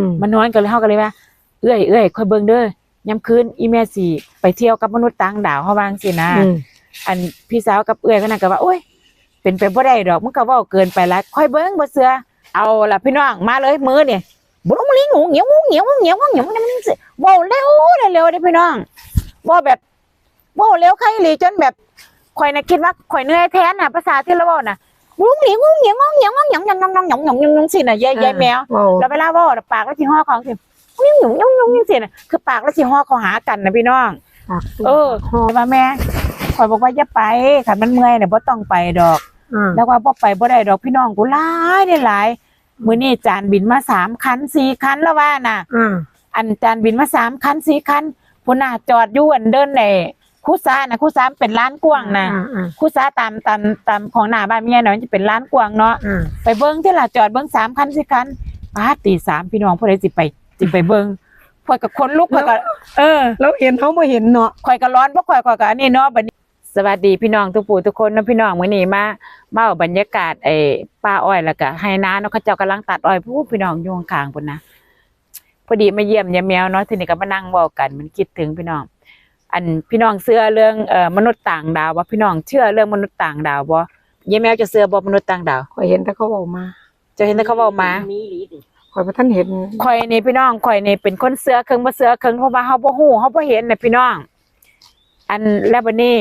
อืมมันนอนกันเลยเฮากันเลยว่า เอ้ยเอ้ยคอยเบิ่งเด้อยามคืนอีแม่สิไปเที่ยวกับมนุษย์ต่างดาวเฮาว่าจังซี่นะอืมอันพี่สาวกับเอื้อยเพิ่นน่ะก็ว่าโอ้ยเป็นไปบ่ได้ดอกมึงก็เว้าเกินไปละค่อยเบิ่งบ่เสือเอาล่ะพี่น้องมาเลยมือนี่บ่ต้องลิงงูเหงียวงูเหงียวงูเหงียวงูเหงียวมันมันสิเว้าเร็วเร็วเด้อพี่น้องเว้าแบบเว้าเร็วใครอีหลีจนแบบข่อยน่ะคิดว่าข่อยเหนื่อยแทนน่ะภาษาที่เราเว้าน่ะ บ่ต้องงงเหงียวงูเหงียวงูเหงียวหยงหยงหยงหยงหยงหยงหยงสิน่ะยายยายแมวเว้าแล้วเวลาเว้าปากแล้วสิฮ้อของสิยุ่งยงยงยงยงสิน่ะคือปากแล้วสิฮ้อเข้าหากันนะพี่น้อง เออหอมว่าแม่ข่อยบอกว่าอย่าไปคันมันเมื่อยเนี่ยบ่ต้องไปดอก แล้วว่าบ่ไปบ่ได้ดอกพี่น้องกูหลายได้หลายมื้อนี้จานบินมาสามคันสี่คันแล้วว่าน่ะอันจานบินมาสามคันสี่คันพุ่นน่ะจอดอยู่อันเดินใน คู่ซ่าน่ะคู่ซ่าเป็นร้านกว้างน่ะอ่าอ่าคู่ซ่าตามตามตามของหน้าบ้านเมียน่ะมันจะเป็นร้านกว้างเนาะอ่าไปเบิ่งที่ล่ะจอดเบิ่งสามคันสี่คันป้าดตีสามพี่น้องผู้ใดสิไปสิไปเบิ่งข่อยก็คนลุกข่อยก็เออแล้วเห็นเขาบ่เห็นเนาะข่อยก็ร้อนบ่ข่อยข่อยก็อันนี้เนาะบัดนี้สวัสดีพี่น้องทุกผู้ทุกคนเนาะพี่น้องมื้อนี้มามาเอาบรรยากาศไอ้ป้าอ้อยแล้วก็ให้น้าเนาะเขาเจ้ากำลังตัดอ้อยผู้พี่น้องอยู่ข้างๆพุ่นนะพอดีมาเยี่ยมยายแมวเนาะทีนี้ก็มานั่งเว้ากัน มันคิดถึงพี่น้อง อันพี่น้องเชื่อเรื่องเอ่อมนุษย์ต่างดาวบ่พี่น้องเชื่อเรื่องมนุษย์ต่างดาวบ่ยายแมวจะเชื่อบ่มนุษย์ต่างดาวข่อยเห็นแต่เขาบอกมาจะเห็นแต่เขาเว้ามาข่อยบ่ทันเห็นข่อยนี่พี่น้องข่อยนี่เป็นคนเสือเครื่องบ่เสือเครื่องเพราะว่าเฮาบ่ฮู้เฮาบ่เห็นน่ะพี่น้อง อันแล้วบัดนี้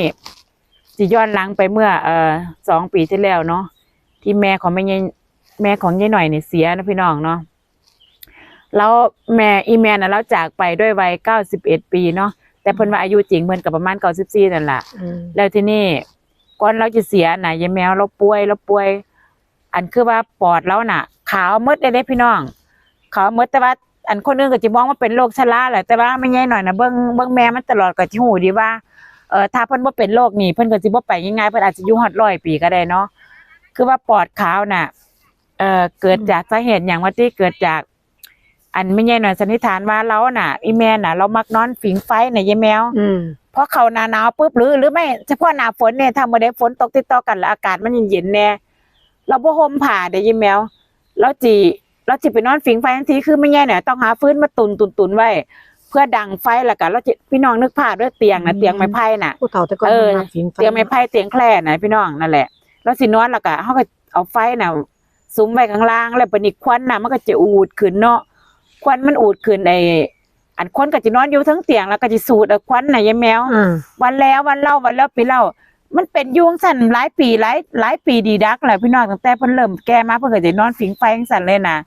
สิย้อนหลังไปเมื่อเอ่อสองปีที่แล้วเนาะที่แม่ของแม่ยายแม่ของยายหน่อยนี่เสียนะพี่น้องเนาะแล้วแม่อีแม่น่ะเราจากไปด้วยวัย91ปีเนาะ แต่เพิ่นว่าอายุจริงเพิ่นก็ประมาณ94นั่นล่ะอืมแล้วทีนี้ก่อนเราจะเสียน่ะยายแมวเราป่วยเราป่วย อันคือว่าปอดเราน่ะ ขาวหมดเลยเด้พี่น้องขาวหมดแต่ว่าอันคนอื่นก็จะมองว่าเป็นโรคชราแหละแต่ว่าไม่ใช่หน่อยนะเบิ่งเบิ่งแม่มันตลอดก็สิฮู้ดีว่าเออถ้าเพิ่นบ่เป็นโรคนี้เพิ่นก็สิบ่ไปง่ายๆเพิ่นอาจจะอยู่ฮอดร้อยปีก็ได้เนาะคือว่าปอดขาวน่ะเอ่อเกิดจากสาเหตุหยังว่าที่เกิดจาก อันไม่ใช่หน่อยสันนิษฐานว่าเราน่ะ อีแม่น่ะ เรามักนอนฝิงไฟน่ะยายแมวอืมพอเข้าหน้าหนาวปุ๊บหรือหรือไม่เฉพาะหน้าฝนเนี่ยถ้าเมื่อใดฝนตกติดต่อกันแล้วอากาศมันเย็นๆแน่เราบ่ห่มผ้าเด้ยิแมวเราจีเราจิไปนอนฝิงไฟทันทีคือไม่แย่เนี่ยต้องหาฟื้นมาตุนตุนตุนไว้เพื่อดังไฟแล้วก็เราจะพี่น้องนึกภาพด้วยเตียงนะเตียงไม้ไผ่น่ะผู้เฒ่าแต่ก่อนเออมันมาสิงไฟเตียงไม้ไผ่เตียงแคร่น่ะพี่น้องนั่นแหละแล้วสินอนแล้วก็เฮาก็เอาไฟน่ะสุมไว้ข้างล่างแล้วปนิควันน่ะมันก็จะอูดขึ้นเนาะ ควันมันอูดขึ้นไอ้อันคนก็จะนอนอยู่ทั้งเตียงแล้วก็จะสูดเอาควันน่ะยายแมวอ่าวันแล้ววันเล่าวันแล้วปีเล่า มันเป็นอยุงสั่นหลายปีหลายหลายปีดีดักแหละพี่น้องตั้งแต่เพิ่นเริ่มแก่มาเพิ่นก็จะนอนฝิงไฟจังสั่นเลยนะ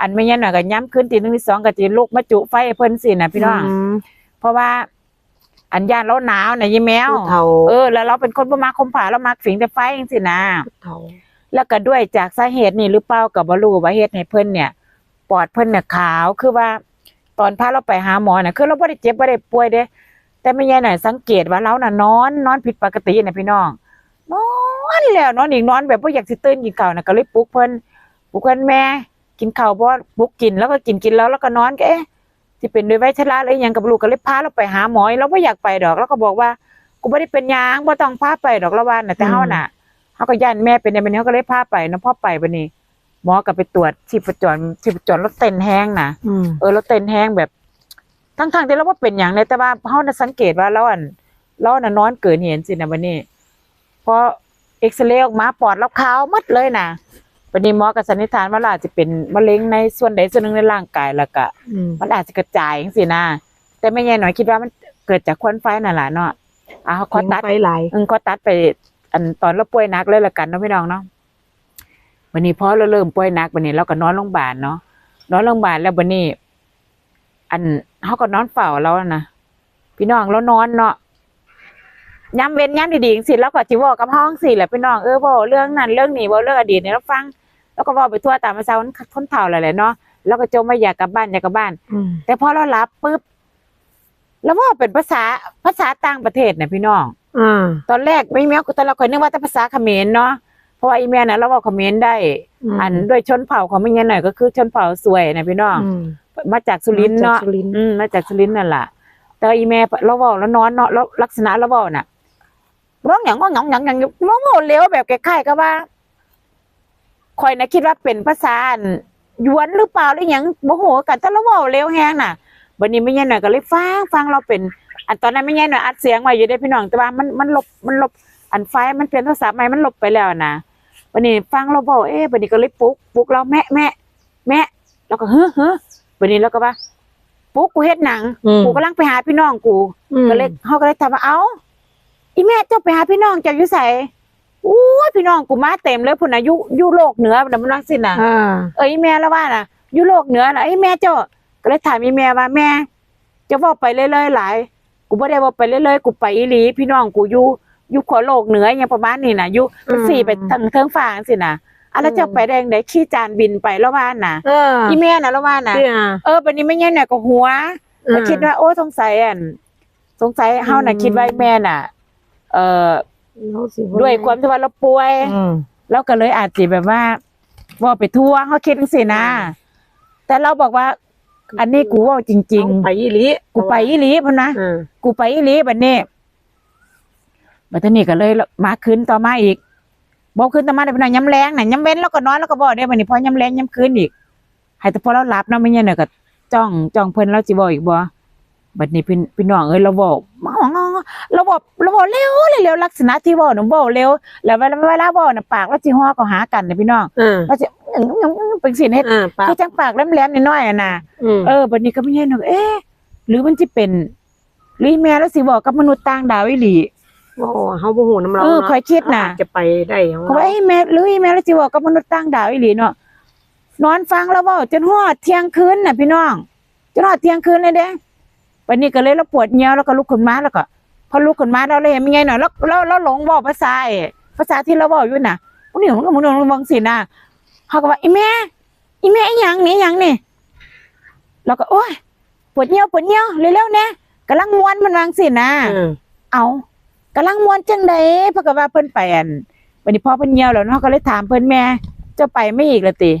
อันไม่ยันหน่อยก็ย้ำขึ้นตีหนึ่งตีสองก็จะลุกมาจุไฟให้เพิ่นสินะพี่น้องมเพราะว่า อันยานเราหนาวนะยี่แมวผู้เฒ่า เออแล้วเราเป็นคนบ่มักคมผาเรามักฝิงแต่ไฟจังสินะผู้เฒ่าแล้วก็ด้วยจากสาเหตุนี่หรือเปล่าก็บ่รู้ว่าเหตุให้เพิ่นเนี่ย ปอดเพิ่นเนี่ยขาวคือว่า ตอนพาเราไปหาหมอน่ะคือเราบ่ได้เจ็บบ่ได้ป่วยเด้ แต่ไม่ใช่หน่อยสังเกตว่าเราน่ะนอนนอนผิดปกติน่ะพี่น้องนอนแล้วนอนอีกนอนแบบบ่อยากสิตื่นกินข้าวน่ะก็เลยปลุกเพิ่นปลุกเพิ่นแม่ กินข้าวบ่ปลุกกินแล้วก็กินกินแล้วแล้วก็นอนก็เอ๊ะสิเป็นด้วยไวชราหรือหยังกับลูกก็เลยพาเราไปหาหมอเราบ่อยากไปดอกแล้วก็บอกว่ากูบ่ได้เป็นยังบ่ต้องพาไปดอกละว่าน่ะแต่เฮาน่ะเขาก็ย่านแม่เป็นในวันนี้เขาก็เลยพาไปนะพ่อไปวันนี้ หมอก็ไปตรวจชีพจรชีพจรรถเต้นแห้งนะอืมเออรถเต้นแห้งแบบ ทั้งๆที่เราว่าเป็นอย่างเลยแต่ว่าเขาน่ะสังเกตว่าเราอันเราน่ะนอนเกินเห็นสินะวันนี้พอเอ็กซเรย์ออกมาปอดเราขาวหมัดเลยนะวันนี้หมอก็สันนิษฐานว่าเราอาจจะเป็นมะเร็งในส่วนใดส่วนหนึ่งในร่างกายแล้วก็อืมมันอาจจะกระจายจังสินะแต่ไม่แน่หน่อยคิดว่ามันเกิดจากควันไฟนั่นแหละเนาะอะเขาขอตัดไฟหลายอืมก็ตัดไป อันตอนเราป่วยหนักเลยละกันเนาะพี่น้องเนาะ วันนี้พอเราเริ่มป่วยหนักวันนี้เราก็นอนโรงพยาบาลเนาะนอนโรงพยาบาลแล้ววันนี้ อันเขาก็นอนเฝ้าเรานะพี่น้องเรานอนเนาะย้ำเว้นย้ำดีๆสิแล้วก็จิเวอกับห้องสิแหละพี่น้องเออบอกเรื่องนั้นเรื่องนี้บอกเรื่องอดีตเนี่ยเราฟัง แล้วก็เว่าไปทั่วตามภาษาคนคนเฒ่าอะไรแหละเนาะแล้วก็จมไม่อยากกลับบ้านอยากกลับบ้านอืมแต่พอเรารับปุ๊บแล้วว่าเป็นภาษาภาษาต่างประเทศเนี่ยพี่น้องอ่าตอนแรกไม่แม้ตอนเราเคยนึกว่าแต่ภาษาเขมรเนาะ เพราะว่าอีเมลน่ะเราบอกเขมรได้มอันด้วยชนเผ่าของไม่เงี้ยหน่อยก็คือชนเผ่าสวยนะพี่น้องอืมมาจากสุรินทร์เนาะมจกสุรินทร์อืมมาจากสุรินทร์นั่นแหละแต่อีเมลเราบอกแล้วนอนเนาะแล้วลักษณะเราบอกน่ะร้องอย่างร้องอย่างอย่างอย่างร้องโหเลี้ยวแบบคล้ายๆกับว่าคอยนะคิดว่าเป็นภาษาอันหยวนหรือเปล่าหรือหยังบ่ฮู้กันแต่เราเว้าเร็วแฮงน่ะบัดนี้แม่ใหญ่หน่อยก็เลยฟังฟังเราเป็น อันตอนนั้นแม่ใหญ่หน่อยอัดเสียงไว้อยู่เด้พี่น้องแต่ว่ามันมันลบมันลบอันไฟล์มันเปลี่ยนโทรศัพท์ใหม่มันลบไปแล้วนะ บัดนี้ฟังเราเว้าเอ๊ะบัดนี้ก็เลยปลุกปลุกเราแม่แม่แม่แล้วก็เฮ้อเฮ้อบัดนี้เราก็ว่าปลุกกูเฮ็ดหนังอืมกูกำลังไปหาพี่น้องกูอืมก็เลยเขาก็เลยถามว่าเอ้าอีแม่เจ้าไปหาพี่น้องเจ้าอยู่ไสอู้ยพี่น้องกูมาเต็มเลยพุ่นน่ะอยู่อยู่โลกเหนือน่ะมันว่าสิน่ะอ่าเอ้ยอีแม่แล้วว่าน่ะอยู่โลกเหนือน่ะไอ้ยแม่เจ้าก็เลยถามอีแม่ว่าแม่เจะบอกไปเรื่อยๆหลาย กูบ่ได้บอกไปเรื่อยๆกูไปอีหลี พี่น้องกูอยู่ อยู่ขวโลกเหนืออหยังประมาณนี้น่ะอยู่มันสี่ไปทางเทิงฟ้าจังซี่น่ะอะแล้วเจ้าไปได้จังไดขี่จานบินไปแล้วว่าน่ะเอออีแม่น่ะแล้วว่าน่ะเนี่ยเออบัดนี้แม่ใหญ่น่ะก็หัวแล้วคิดว่าโอ้สงสัยอันสงสัยเฮาน่ะอืมคิดว่าแม่น่ะ เอ่อเราสิด้วยความที่ว่าเราป่วยอืมเราก็เลยอาจสิแบบว่าว่าไปทั่วเฮาคิดจังซี่นะ แต่เราบอกว่า อันนี้กูเว่าจริงเอาไปอีหลีๆกูไปอีหลีพุ่นนะอืมกูไปอีหลีบัดนี้ บัดนี้ก็เลยมาคืนต่อมาอีกบอกคืนต่อมาได้เป็นย้ำแรงน่ะย้ำเว้นแล้วก็นอนแล้วก็บอกได้บัดนี้พอย้ำแรงย้ำคืนอีกให้แต่พอเราหลับเนาะไม่เงี้ยน่ะก็จ้องจ้องเพิ่นเราสิบอกอีกบ่บัดนี้พี่พี่น้องเอ้ยเราบอกเราบอกเราบอกเร็วเร็วลักษณะที่บอกหนูบอกเร็วแล้วเวลาเวลาบอกน่ะปากเราสิฮ้อก็หากันน่ะพี่น้องเออเราสิเป็นสิเฮ็ดอ่าปากคือจังปากแหลมๆน้อยๆอะน่ะอืมเออบัดนี้ก็ไม่ใช่หนูเอ๊ะหรือมันจะเป็นหรือแม่แล้วสิบอกกับมนุษย์ต่างดาวอีหลี โอ้เฮาบ่ฮู้นำเราเออเนาะคอยคิดน่ะอาจจะไปได้ของเขาเราว่าไอ้ยแม่หรือไอ้แม่แล้วสิบอกกับมนุษย์ต่างดาวอีหลีเนาะนอนฟังแล้วเว้าจนฮอดเที่ยงคืนน่ะพี่น้องจนฮอดเที่ยงคืนเลยเด้วันนี้ก็เลยเราปวดเหี่ยวแล้วก็ลุกขึ้นมาแล้วก็พอลุกขึ้นมาเราเลยเห็นมันไงหน่อยแล้วเราเราหลงเว้าภาษาไอ้ภาษาที่เราเว้าอยู่น่ะพวกนี้มันก็มันมองสิน่ะเขาก็ว่าอีแม่อีแม่อีหยังนี่อีหยังนี่เราก็โอ๊ยปวดเหี่ยวปวดเหี่ยวเร็วๆแน่กำลังม้วนมันวางสิน่ะอืมเอา กำลังม่วนจังไดเพราะก็ว่าเพิ่นไปอันวันนี้พ่อเพิ่นเหี่ยวแล้วเนาะก็เลยถามเพิ่นแม่เจ้าไปไม่อีกละติ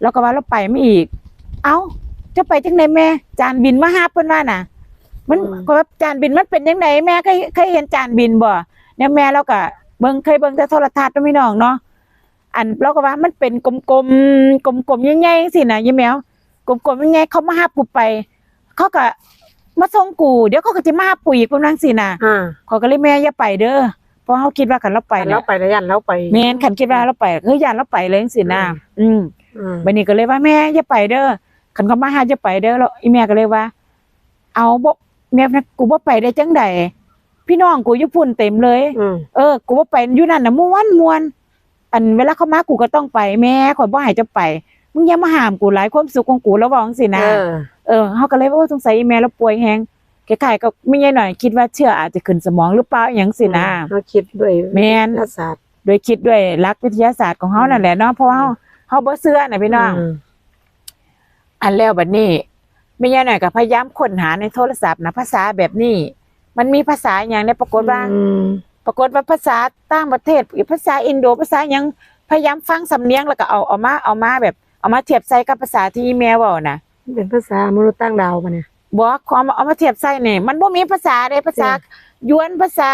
แล้วก็ว่าเราไปไม่อีก เอาเจ้าไปจังไดแม่ จานบินมาหาเพิ่นว่าน่ะ มันก็ว่าจานบินมันเป็นจังไดแม่เคยเคยเห็นจานบินบ่เนี่ยแม่เราก็เบิ่งเคยเบิ่งแต่โทรทัศน์เนาะพี่น้องเนาะอันเราก็ว่ามันเป็นกลมๆกลมๆใหญ่ๆจังซี่น่ะยายแมวกลมๆใหญ่ๆเขามาหาปูไป เขาก็ มาส่งกู เดี๋ยวเขาก็จะมาหาปูอีกเพิ่นว่าจังซี่น่ะอ่าขอยก็เลยแม่อย่าไปเด้อเพราะเขาคิดว่าคันเราไปไปแล้แล้ววไปแล้วยันแล้วไปแม่นคันคิดว่าเราไปเฮ้ยยานเราไปเลยจังซี่นะอืมอืมบัดนี้ก็เลยว่าแม่อย่าไปเด้อคันเขามาหาอย่าไปเด้อแล้วอีแม่ก็เลยว่า เอาบ่แม่นะกูบ่ไปได้จังใดพี่น้องกูอยู่พุ่นเต็มเลยอืมเออ กูบ่ไปอยู่นั่นน่ะม่วนม่วนอันเวลาเขามากูก็ต้องไปแม่ข่อยบ่ให้จะไป มึงอย่ามาห้ามกูหลายความสุขของกูแล้วว่าจังซี่นะเออเออเขาก็เลยว่าโอ้สงสัยอีแม่เราป่วยแฮงคล้ายๆก็ไม่ใช่หน่อย คิดว่าเชื่ออาจจะขึ้นสมองหรือเปล่าอหย่างสินะเฮาคิดด้วยแม่นวิทยาศาสตร์โดยคิดด้วยหลักวิทยาศาสตร์ของเขานั่นแหละเนาะเพราะว่าเขาเขาบ่เชื่อน่ะพี่น้องอืมอันแล้วบัดนี้ไม่ใช่หน่อยก็พยายามค้นหาในโทรศัพท์นะภาษาแบบนี้ มันมีภาษาอย่างในปรากฏว่าอืมปรากฏว่าภาษาต่างประเทศภาษาอินโดภาษาหยังพยายามฟังสำเนียงแล้วก็เอาเอามาเอามาแบบ เอามาเทียบใส่กับภาษาที่อีเมลเว้าน่ะเป็นภาษามนุษย์ต่างดาวปะเนี่ยบอกความเอามาเทียบใส่นี่มันบ่มีภาษาเด้ภาษาจ้ะยวนภาษา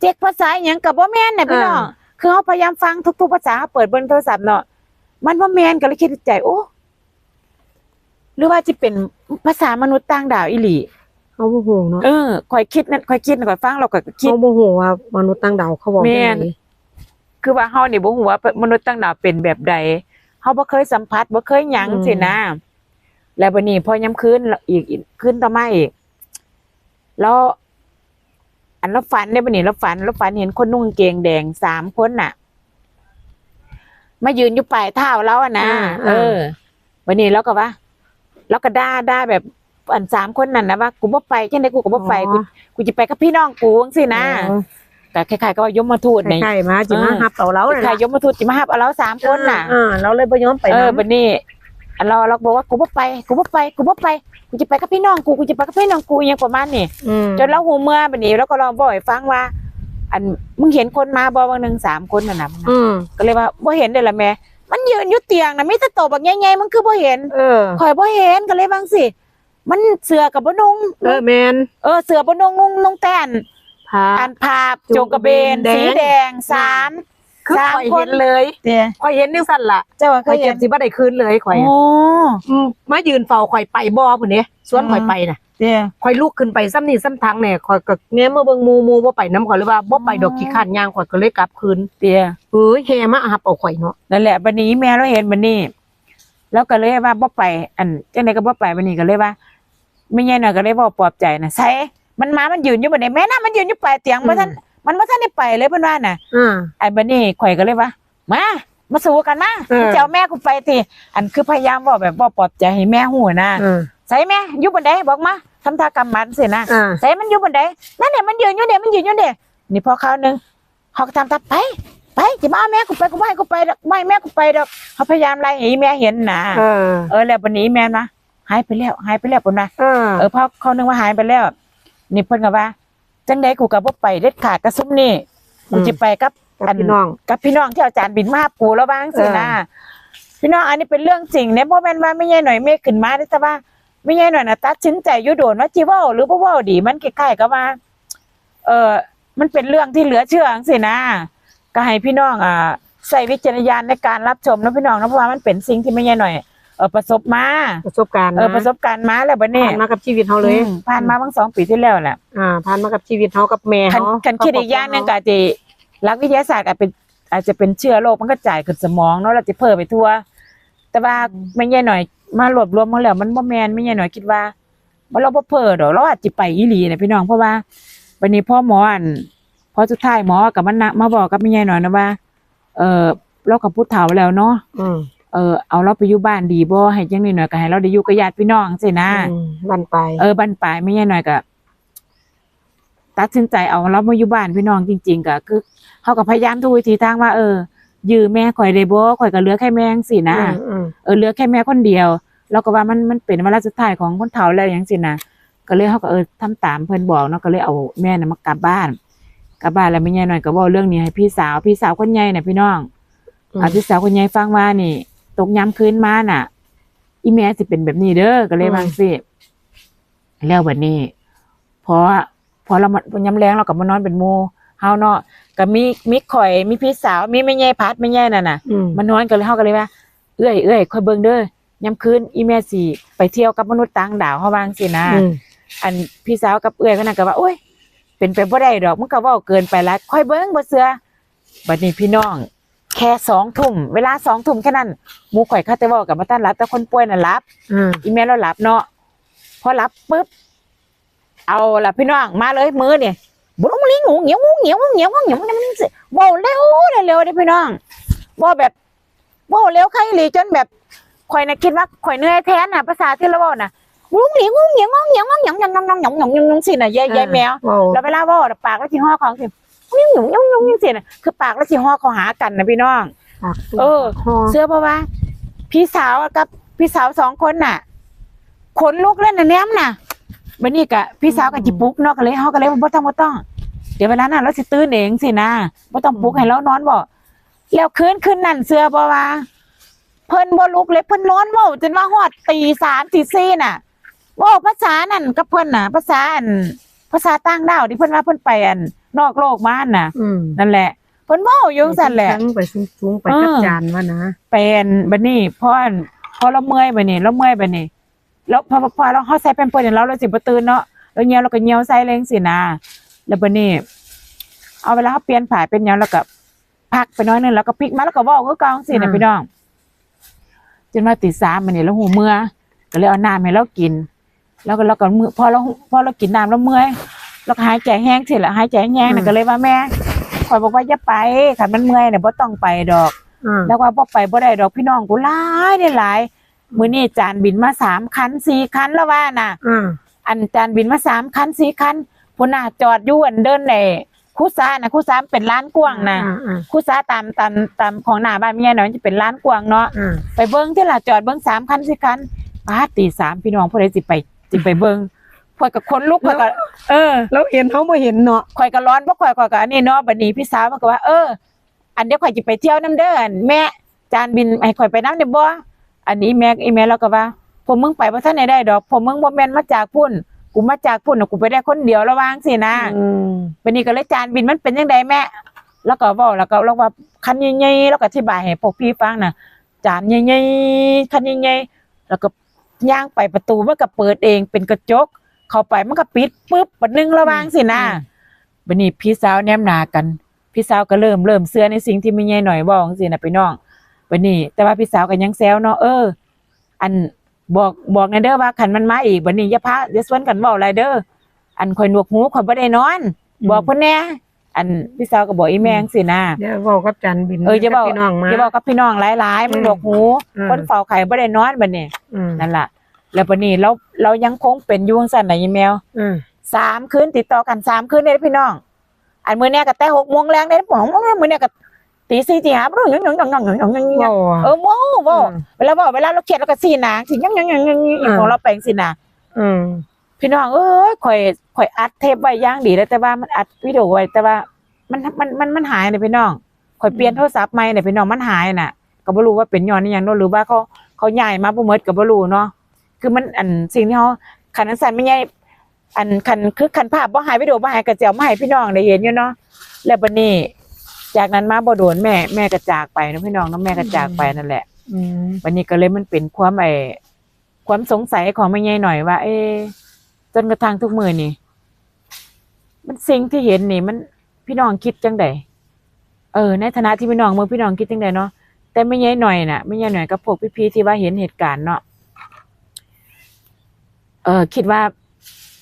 เจ๊กภาษาอหยังกับบ่แม่นน่ะพี่น้องอ่าคือเฮาพยายามฟังทุกๆภาษาเปิดเบิ่งโทรศัพท์เนาะมันบ่แม่นก็เลยคิดในใจโอ้หรือว่าจะเป็นภาษามนุษย์ต่างดาวอีหลีเขาโมโหเนาะเออข่อยคิดนั่นข่อยคิดข่อยฟังเราก็คิดเขาโมโหว่ามนุษย์ต่างดาวเขาบอกแม่นยังไงคือว่าเฮานี่บ่ฮู้ว่ามนุษย์ต่างดาวเป็นแบบใด เฮาบ่เคยสัมผัสบ่เคยหยังสินะ แล้วบัดนี้พอยามคืนอีกอีกคืนต่อมาอีก แล้ว อันเราฝันได้บัดนี้เราฝันเราฝันเห็นคนนุ่งกางเกงแดงสามคนน่ะ มายืนอยู่ปลายเท้าเราอะนะเออวันนี้เราก็ว่าเราก็ด่าด่าแบบอันสามคนนั่นนะว่ากูบ่ไปจังได๋กูก็บ่ไปกูกูจะไปกับพี่น้องกูจังซี่นะอ๋อ ก็คล้ายๆก็ว่ายมมาทูตในใช่ๆมาจิมาเออฮับเอาเราคล้ายๆยมมาทูตจิมาหับเอาเราสามคนน่ะอ่าเราเลยบ่ยอมไปเออนะบัดนี้อันเราเราบอกว่ากูบ่ไปกูบ่ไปกูบ่ไปกูจะไปกับพี่น้องกูกูจะไปกับพี่น้องกูอหยังประมาณนี้อืมจนเราหูเมื่อบัดนี้แล้วก็ลองบ่ให้ฟังว่า อันมึงเห็นคนมาบ่บางหนึ่งสามคนน่ะนะอืมก็เลยว่าบ่เห็นเด้อละแม่มันยืนอยู่เตียงน่ะมีแต่โตวบักใหญ่ๆมันคือบ่เห็นเออข่อยบ่เห็นก็เลยบางสิมันเสือกับบ่นุ่งเออแมนเออเสือบ่นุ่งนุ่งนุ่งแต่อัน พาอันภาพจจงงกกระระเบเบนนแดง สีแดงสามคือสามข่อยคนเห็นเลยเตี้ยข่อยเห็นจังซั่นล่ะเจ้าว่าเคข่อยยเก็เห็บนสิบ่ได้คืนเลยข่อยโอ้อืมมายืนเฝ้าข่อยไปบ่พุ่นเด้สวนข่อยไปน่ะเตี้ยข่อยลุกขึ้นไปซ้ำนี่ซ้ำทางแหน่ข่อยก็แง้มมาเบิ่งหมู่หมู่บ่ไปนํข่อยเลยว่าบ่ไปดอกขี้ข้านย่างข่อยก็เลยกลับคืนเตี้ยเอ้ยแฮมาอาบเอาข่อยเนาะนั่นแหละบัดนี้แม่เราเห็นบัดนี้แล้วก็เลยว่าบ่ไป อันจังไดก็บ่ไปบัดนี้ก็เลยว่าไม่ใช่น่ะก็เลยบอกปลอบใจน่ะใส่ มันมามันยืนอยู่บัดนี้แม่น่ะมันยืนอยู่ปลายเตียงบ่ทันมันบ่ทันได้ไปเลยเพิ่นว่าน่ะอ่าไอ้บัดนี้ข่อยก็เลยว่ามามาสู้กันมาเออเจ้าแม่กูไปติอันคือพยายามบอกแบบบ่ปลอบใจให้แม่ฮู้นะอ่าใส่แม่อยู่บนใดบอกมาทำท่ากำมันสินะอ่าใส่มันอยู่บนใดนั่นเนี่ยมันยืนอยู่เนี่ยมันยืนอยู่เนี่ยนี่พอคราวหนึงเขาก็ทำตาไปไปจะมาเอาแม่กูไปกูไม่ให้กูไปดอกไม่ให้แม่กูไปดอกเขาพยายามไล่ให้แม่เห็นนะเออเออแล้ววันนี้แม่นะหายไปแล้วหายไปแล้วปุ่นนะเออเออพอเขานึกว่าหายไปแล้ว นี่เพิ่นก็ว่า จังใดกูกับบ่ไปเด็ดขาดกระซุ่มนี่กูจะไปกับกับพี่น้อง กับพี่น้องที่อาจารย์บินมาหาปูแล้วบ้างสินะพี่น้องอันนี้เป็นเรื่องจริงเนี่ยเพราะแม่นว่าไม่ใช่หน่อยไม่ขึ้นมาได้แต่ว่าไม่ใช่หน่อยนะตัดสินใจอยู่โดนว่าจีเว่าหรือบ่เว่าดีมันคล้ายๆกับว่า เออมันเป็นเรื่องที่เหลือเชื่อจังสินะก็ให้พี่น้องอ่าใส่วิจารณญาณในการรับชมนะพี่น้องนะเพราะว่ามันเป็นสิ่งที่ไม่ใช่หน่อย เออประสบมาประสบการณ์เออประสบการณ์มาแล้วบัดนี้ผ่านมากับชีวิตเฮาเลยอืมผ่านมาบางสองปีที่แล้วแหละอ่าผ่านมากับชีวิตเฮากับแม่คันเฮาคันคิดอีกอย่างหนึงก็อาจจะหลักวิทยาศาสตร์อาจเป็นอาจจะเป็นเชื้อโรคมันก็จ่ายขึ้นสมองเนาะเราจะเพิ่มไปทั่ว แต่ว่าไม่ใช่หน่อยมารวบรวมมาแล้ว มันบ่แมนไม่ใช่หน่อยคิดว่าบ่เราบ่เพิ่มดอกเราอาจจะไปอีหลีนะพี่น้องเพราะว่าวันนี้พ่อหมออันพอสุดท้ายหมอกับมันนะมาบอกกับไม่ใช่หน่อยนะว่า เออเรากับผู้เฒ่าแล้วเนาะ อืม เออเอาเราไปอยู่บ้านดีบ่ให้จังนิดหน่อยก็ให้เราได้อยู่กับญาติพี่น้องสินะอืมบันไปเออบ้านปลายไม่ใช่หน่อยก็ตัดสินใจเอาเรามาอยู่บ้านพี่น้องจริง ๆก็คือเขาก็พยายามทุกวิธีทางว่า เออ ยื้อแม่ข่อยได้บ่ข่อยก็เหลือแค่แม่จังซี่นะอืมอืมเออเหลือแค่แม่คนเดียวแล้วก็ว่ามันมันเป็นเวลาสุดท้ายของคนเฒ่าแล้วอย่างซี่นะก็เลยเขาก็เออทำตามเพิ่นบอกเนาะก็เลยเอาแม่น่ะมากลับบ้าน กลับบ้านแล้วไม่ใช่หน่อยก็เว้าเรื่องนี้ให้พี่สาวพี่สาวคนใหญ่น่ะพี่น้องอาพี่สาวคนใหญ่ฟังว่านี่ ตกย้ำคืนมาน่ะ อีแม่สิเป็นแบบนี้เด้อก็เลยอืมวาจังสิแล้ววันนี้พอพอเรามาย้ำแรงเรากับมานอนเป็นหมูเฮาเนาะก็มีมีข่อยมีพี่สาวมีแม่ใหญ่พัดแม่ใหญ่นั่นน่ะอืมมานอนกันเลยเฮาก็เลยว่าเอ้ยเอ้ยค่อยเบิ่งเด้อยามคืนอีแม่สิไปเที่ยวกับมนุษย์ต่างดาวเฮาว่าจังซี่นะอืมอันพี่สาวกับเอื้อยก็นั่นก็ว่าโอ้ยเป็นไปบ่ได้ดอกมึงก็เว้าเกินไปละค่อยเบิ่งบ่เสือบัดนี้พี่น้อง แค่สองทุ่มเวลาสองทุ่มแค่นั้นหมูข่อยเข้าแต่เว้ากับมาต้านรับ แต่คนป่วยน่ะรับ อืม อีแม่เราหลับเนาะพอหลับปุ๊บ เอาล่ะพี่น้องมาเลยมือเนี่ยบุ้งลิงงูเหงียวงูเหงียวงูเหงียวงูเหงียวมันมันสิเว้าเร็วเร็วๆเด้พี่น้องเว่าแบบเว้าเร็วใครหลีจนแบบข่อยน่ะคิดว่าข่อยเหนื่อยแทนน่ะภาษาที่เราเว้าน่ะบุ้งลิงงูเหงียวงูเหงียวงูเหงียวหยองหยองหยองหยองหยองหยองหยองสิน่ะยายยายแมวโอ้แล้วเวลาเว่าน่ะปากแล้วสิห่อของสิ ยุ่งยุ่งยุ่งยุ่งยุ่งสิน่ะคือปากแล้วสิห่อเขาหากันนะพี่น้องปากตัวเออคอเสื้อเพราะว่า พี่สาวกับพี่สาวสองคนน่ะขนลุกเล่นน่ะแนมน่ะบันนี้กะพี่สาวกับจิปลุกเนาะก็เลยเฮาก็เลยบ่ต้องบ่ต้อง เดี๋ยวเวลานั้นเราสิตื่นเองสินะบ่ต้องปลุกให้เรานอนบ่แล้วคืนคืนนั่นเสื้อเพราะว่าเพิ่นบ่ลุกเลยเพิ่นนอนเว้าจนว่าฮอดตีสามตีสี่น่ะเว้าภาษานั่นกับเพิ่นน่ะ ภาษาอันภาษาต่างดาวที่เพิ่นว่าเพิ่นไปอัน นอกโลกมาน่ะ อืมนั่นแหละเพิ่นเว้าอยู่จังซั่นแหละ ทั้งไปสูงๆไปเออกับจานว่านะเป็นบันนี้พออันพอเราเมื่อยบันนี้เราเมื่อยบันนี้แล้วพอพอพอเราเขาใส่เป็นเปิดเราเราสิบ่ตื่นเนาะแล้วเงี้ยวเราก็เงี้ยวใส่เลงสินะแล้วบันนี้ เอาเวลาเขาเปลี่ยนผ่าเป็นเงี้ยวแล้วก็พักไปน้อยหนึงแล้วก็พลิกมาแล้วก็เว้าคือเกองสินะพี่น้องจนว่าตีสามบันนี้แล้วหูเมื่อก็เลยเอาน้ำให้เรากิน แล้วก็เราก็มือพอเราพอเรากินน้ำแล้วเมื่อย เราก็หายใจแห้งเสร็จแล้วหายใจแห้งน่ะก็เลยว่าแม่คอยบอกว่าอย่าไปขันมันเมื่อยเนี่ยบ่ต้องไปดอกอ่าแล้วว่าบ่ไปบ่ได้ดอกพี่น้องกูหลายได้หลายมื้อนี้จานบินมาสามคันสี่คันแล้วว่าน่ะอ่าอันจานบินมาสามคันสี่คันพุ่นน่ะจอดอยู่อันเดินได้คู่ซ่าน่ะคู่ซ่าเป็นร้านกว้างน่ะอ่าอ่าคู่ซ่าตามตามตามของหน้าบ้านเมียน่ะมันจะเป็นร้านกว้างเนาะอ่าไปเบิ่งที่ล่ะจอดเบิ่งสามคันสี่คันป้าดตีสามพี่น้องผู้ใดสิไปสิไปเบิ่ง ข่อยก็คนลุกข่อยก็เออแล้วเห็นเขาบ่เห็นเนาะข่อยก็ร้อนบ่ข่อยข่อยก็อันนี้เนาะบัดนี้พี่สาวมันก็ว่า เออ อันเดี๋ยวข่อยสิไปเที่ยวน้ำเด้ออันแม่จานบินให้ข่อยไปน้ำเด้อบ่อันนี้แม่อีแม่เราก็ว่าผมมึงไปบ่ทันได้ได้ดอกผมมึงบ่แม่นมาจากพุ่นกูมาจากพุ่นน่ะกูไปได้คนเดียวระวังสินะอืมบัดนี้ก็เลยจานบินมันเป็นจังไดแม่แล้วก็เว้าแล้วก็แล้วว่าคันใหญ่ๆแล้วก็อธิบายให้พวกพี่ฟังน่ะจานใหญ่ๆคันใหญ่ๆแล้วก็ย่างไปประตูมันก็เปิดเองเป็นกระจก เข้าไปมันก็ปิดปุ๊บบัดนึงระวางสินะบัดนี้พี่สาวแนมหนากัน พี่สาวก็เริ่มเริ่มเชื่อในสิ่งที่แม่ใหญ่หน่อยบอกจังซี่นะพี่น้องบัดนี้ แต่ว่าพี่สาวก็ยังแซวเนาะเออ อันบอกบอกในเด้อว่าคันมันมาอีกบัดนี้อย่าพาอย่าสวนกันเว้าหลายเด้ออันข่อยหนวกหูข่อยบ่ได้นอน บอกเพิ่นแหน่อันพี่สาวก็บอกอีแมงสินะเดี๋ยวเว้ากับจันบินเอออย่าบอกพี่น้องมาอย่าบอกกับพี่น้องหลายๆมันอืมหนวกหูอืมคนเฝ้าไข่บ่ได้นอนบัดนี้อืมนั่นล่ะ แล้วบัดนี้เราเรายังคงเป็นอยู่จังซั่นน่ะอีแมวอืมสามคืนติดต่อกันสามคืนได้พี่น้อง อันมื้อเนี้ยก็แต่6โมงแรงได้ผมมื้อเนี้ยก็ตี4ตี5บ่รู้หยังๆๆๆๆเว้าๆเออโว้เว้าอืมเวลาเว้าเวลาเราเครียดเราก็สีหนาสิยังๆๆๆของเราแปลงสินะอืมพี่น้องเอ้ยข่อยข่อยอัดเทปไว้อย่างดีแล้วแต่ว่ามันอัดวิดีโอไว้แต่ว่ามันมันมันมันหายเลยพี่น้องข่อยเปลี่ยนโทรศัพท์ใหม่เนี่ยพี่น้องมันหายน่ะ ก็บ่รู้ว่าเป็นย้อนอหยังเนาะหรือว่าเขาเขาย้ายมาบ่หมดก็บ่รู้เนาะ คือมันอันสิ่งที่เขาคันอันสั่นไม่ใหญ่อันคันคือคันภาพบ่หายวิดีโอบ่หายก็จะเอามาให้พี่น้องได้เห็นอยู่เนาะแล้วบัดนี้ จากนั้นมาบ่โดนแม่แม่ก็จากไปเนาะพี่น้องเนาะแม่ก็จากไปนั่นแหละอืมวันนี้ก็เลยมันเป็นความไอความสงสัยของแม่ใหญ่หน่อยว่า เอ๊ะจนกระทั่งทุกมือนี่ มันสิ่งที่เห็นนี่มันพี่น้องคิดจังใดเออในฐานะที่พี่น้องมือพี่น้องคิดจังใดเนาะแต่ไม่ใหญ่หน่อยน่ะไม่ใหญ่หน่อยกับพวกพี่ๆที่ว่าเห็นเหตุการณ์เนาะ เออคิดว่า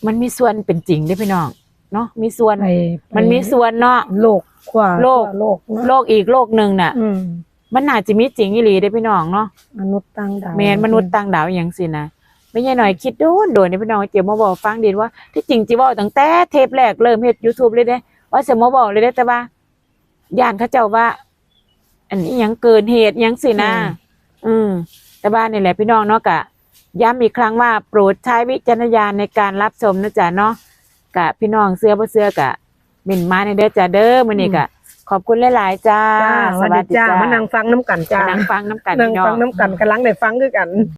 มันมีส่วนเป็นจริงเด้อพี่น้องเนาะมีส่วน ไปมันมีส่วนเนาะ โลกกว่าโลก โลกเนอะโลกอีกโลกหนึ่งน่ะ อืมมันน่าจะมีจริงอีหลีเด้อพี่น้องเนาะ มนุษย์ต่างดาวแมนมนุษย์ต่างดาวอหย่างสินะไม่ใช่หน่อยคิดโดนโดนนี่พี่น้องเจียวมาบอกฟังดีว่าที่จริงจีบอกตั้งแต่เทปแรกเริ่มเฮ็ด YouTube เลยเด้ว่าเสียมาบอกเลยเด้แต่ว่าย่านเขาเจ้าว่า อันนี้ยังเกินเหตุอิหยังสินะอืมแต่ว่านี่แหละพี่น้องเนาะกะ ย้ำอีกครั้งว่าโปรดใช้วิจารณญาณในการรับชมนะจ๊ะเนาะกะพี่น้องเสื้อบ่เสื้อกะหมิ่นมาในเด้อจ้าเด้อมื้อนี้กะขอบคุณหลายๆจ้าจ้า สวัสดีจ้ามานั่งฟังน้ำกันจ้ามานั่งฟังน้ำกันนั่งพี่น้อฟังงน้ำกันกำลังได้ฟังคือกัน